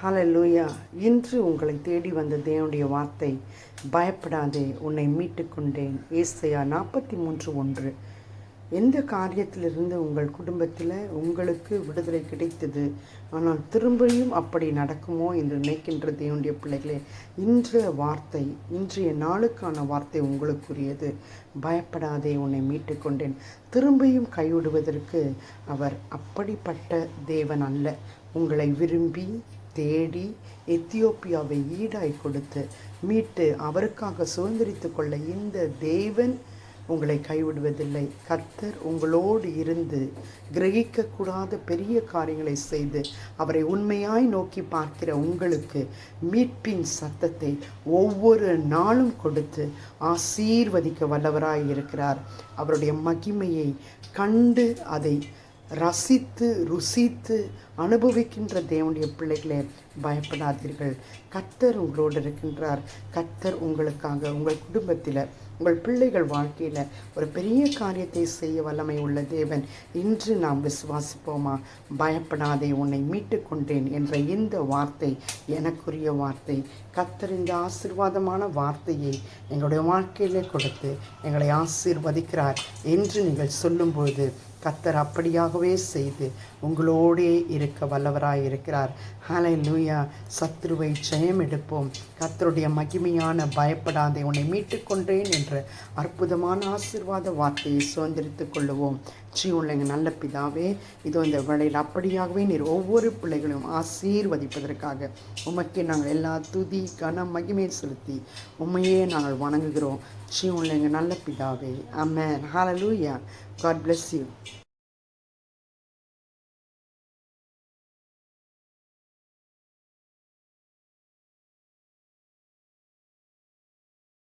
Hallelujah இன்று உங்களை தேடி வந்த தேவனுடைய வார்த்தை பயப்படாதே உன்னை மீட்டுக்கொண்டேன். ஏசையா நாற்பத்தி மூன்று ஒன்று. எந்த காரியத்திலிருந்து உங்கள் குடும்பத்தில் உங்களுக்கு விடுதலை கிடைத்தது? ஆனால் திரும்பியும் அப்படி நடக்குமோ என்று நினைக்கின்ற தேவனுடைய பிள்ளைகளே இன்றைய வார்த்தை இன்றைய நாளுக்கான வார்த்தை உங்களுக்குரியது. பயப்படாதே உன்னை மீட்டுக்கொண்டேன். திரும்பியும் கைவிடுவதற்கு அவர் அப்படிப்பட்ட தேவன் அல்ல. உங்களை விரும்பி தேடி எத்தியோப்பியாவை ஈடாய் கொடுத்து மீட்டு அவருக்காக சுதந்திரித்து கொள்ள இந்த தேவன் உங்களை கைவிடுவதில்லை. கர்த்தர் உங்களோடு இருந்து கிரகிக்கக்கூடாத பெரிய காரியங்களை செய்து அவரை உண்மையாய் நோக்கி பார்க்கிற உங்களுக்கு மீட்பின் சத்தத்தை ஒவ்வொரு நாளும் கொடுத்து ஆசீர்வதிக்க வல்லவராய் இருக்கிறார். அவருடைய மகிமையை கண்டு அதை ரசித்து ருசித்து அனுபவிக்கின்ற தேவனுடைய பிள்ளைகளே பயப்படாதீர்கள். கர்த்தர் உங்களோடு இருக்கின்றார். கர்த்தர் உங்களுக்காக உங்கள் குடும்பத்தில் உங்கள் பிள்ளைகள் வாழ்க்கையில் ஒரு பெரிய காரியத்தை செய்ய வல்லமை உள்ள தேவன். இன்று நாம் விசுவாசிப்போமா? பயப்படாதே உன்னை மீட்டு கொண்டேன் என்ற இந்த வார்த்தை எனக்குரிய வார்த்தை. கத்தர் இந்த ஆசீர்வாதமான வார்த்தையை எங்களுடைய வாழ்க்கையிலே கொடுத்து எங்களை ஆசீர்வதிக்கிறார் என்று நீங்கள் சொல்லும்போது கத்தர் அப்படியாகவே செய்து உங்களோடே இருக்க வல்லவராய் இருக்கிறார். ஹலை லூயா சத்ருவை ஜெயம் எடுப்போம். கத்தருடைய மகிமையான பயப்படாதே உன்னை மீட்டுக்கொண்டேன் என்ற அற்புதமான ஆசீர்வாத வார்த்தையை சுதந்திரித்துக் கொள்ளுவோம். ஸ்ரீ உள்ளங்க நல்ல பிதாவே இதோ இந்த வேளையில் அப்படியாகவே நீர் ஒவ்வொரு பிள்ளைகளையும் ஆசீர்வதிப்பதற்காக உமக்கே நாங்கள் எல்லா துதி கன மகிமை செலுத்தி உண்மையே நாங்கள் வணங்குகிறோம். ஸ்ரீ உள்ளங்க நல்ல பிதாவே. அம்மன் ஹalleluya காட் பிளஸ் யூ